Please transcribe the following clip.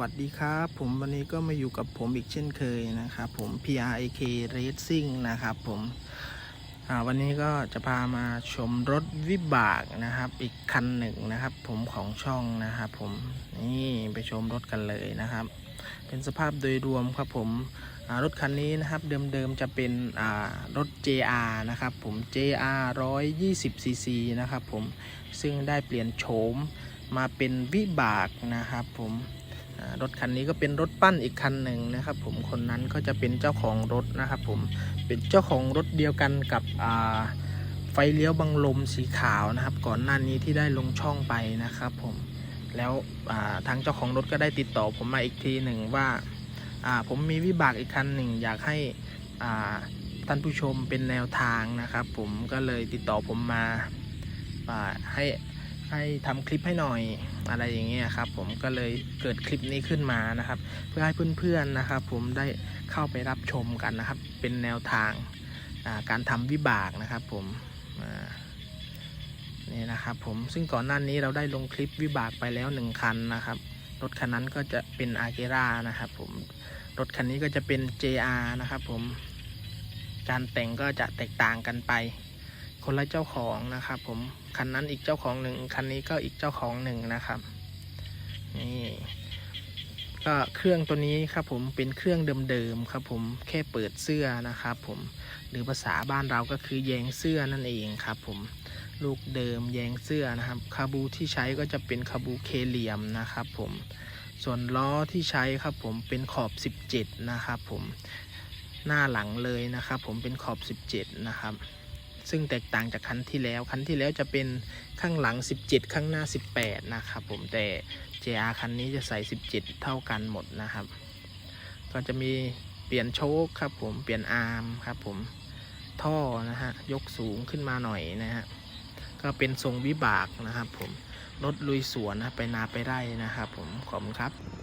วัสดีครับ ผมวันนี้ก็มาอยู่กับผมอีกเช่นเคยนะครับผม PRAK Racing นะครับผมวันนี้ก็จะพามาชมรถวิบากนะครับ อีกคันหนึ่งนะครับ ผมของช่องนะครับผมนี่ไปชมรถกันเลยนะครับ เป็นสภาพโดยรวมครับผมรถคันนี้นะครับเดิมๆจะเป็นรถ JR นะครับผม JR 120 cc นะครับผมซึ่งได้เปลี่ยนโฉมมาเป็นวิบากนะครับผม รถคันนี้ก็เป็นรถปั้นอีกคันหนึ่งนะครับ ผมคนนั้นก็จะเป็นเจ้าของรถนะครับ ผมเป็นเจ้าของรถเดียวกันกับไฟเลี้ยวบังลมสีขาวนะครับ ก่อนหน้านี้ที่ได้ลงช่องไปนะครับ ผมแล้วทางเจ้าของรถก็ได้ติดต่อผมมาอีกทีหนึ่งว่าผมมีวิบากอีกคันหนึ่งอยากให้ท่านผู้ชมเป็นแนวทางนะครับ ผมก็เลยติดต่อผมมาาให้ ให้ทำคลิปให้หน่อยอะไรอย่างเงี้ยครับ ผมก็เลยเกิดคลิปนี้ขึ้นมานะครับ เพื่อให้เพื่อนๆนะครับ ผมได้เข้าไปรับชมกันนะครับ เป็นแนวทางการทำวิบากนะครับ ผมนี่นะครับ ผมซึ่งก่อนหน้านี้เราได้ลงคลิปวิบากไปแล้วหนึ่งคันนะครับรถคันนั้นก็จะเป็นอาเกรานะครับ ผมรถคันนี้ก็จะเป็น JR นะครับ ผมการแต่งก็จะแตกต่างกันไป คนละเจ้าของนะครับ ผมคันนั้นอีกเจ้าของหนึ่งคันนี้ก็อีกเจ้าของหนึ่งนะครับนี่ก็เครื่องตัวนี้ครับผมเป็นเครื่องเดิมๆครับผมแค่เปิดเสื้อนะครับผมหรือภาษาบ้านเราก็คือแยงเสื้อนั่นเองครับผมลูกเดิมแยงเสื้อนะครับคาบูที่ใช้ก็จะเป็นคาบูเคเหลี่ยมนะครับผมส่วนล้อที่ใช้ครับผมเป็นขอบ 17 นะครับผมหน้าหลังเลยนะครับผมเป็นขอบ 17 นะครับ ซึ่งแตกต่างจากคันที่แล้ว คันที่แล้วจะเป็นข้างหลัง 17 ข้างหน้า 18 นะครับผมแต่ JR คันนี้จะใส่ 17 เท่ากันหมดนะครับ ก็จะมีเปลี่ยนโชคครับผมเปลี่ยนอาร์มครับผมท่อนะฮะยกสูงขึ้นมาหน่อยนะฮะก็เป็นทรงวิบากนะครับผมรถลุยสวนนะไปนาไปไร่นะครับผมขอบคุณครับ